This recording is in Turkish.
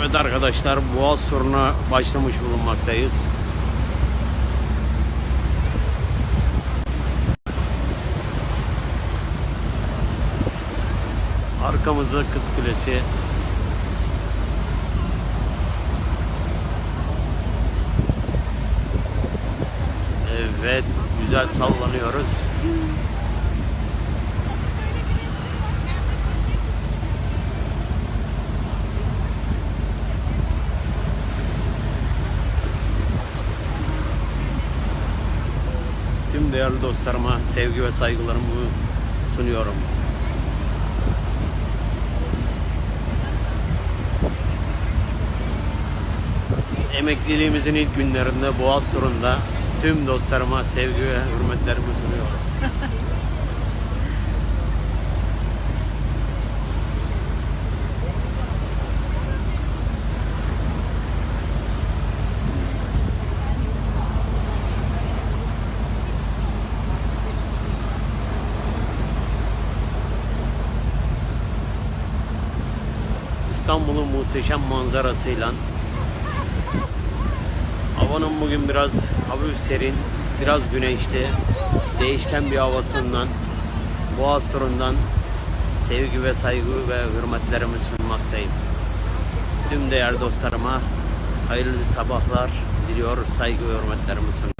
Evet arkadaşlar Boğaz soruna başlamış bulunmaktayız. Arkamızda Kız Kulesi. Evet, güzel sallanıyoruz. Tüm değerli dostlarıma sevgi ve saygılarımı sunuyorum. Emekliliğimizin ilk günlerinde Boğaz turunda tüm dostlarıma sevgi ve hürmetlerimi sunuyorum. İstanbul'un muhteşem manzarasıyla havanın bugün biraz hafif serin, biraz güneşli, değişken bir havasından, Boğaz turundan sevgi ve saygı ve hürmetlerimi sunmaktayım. Tüm değerli dostlarıma hayırlı sabahlar diliyor, saygı ve hürmetlerimi sunuyorum.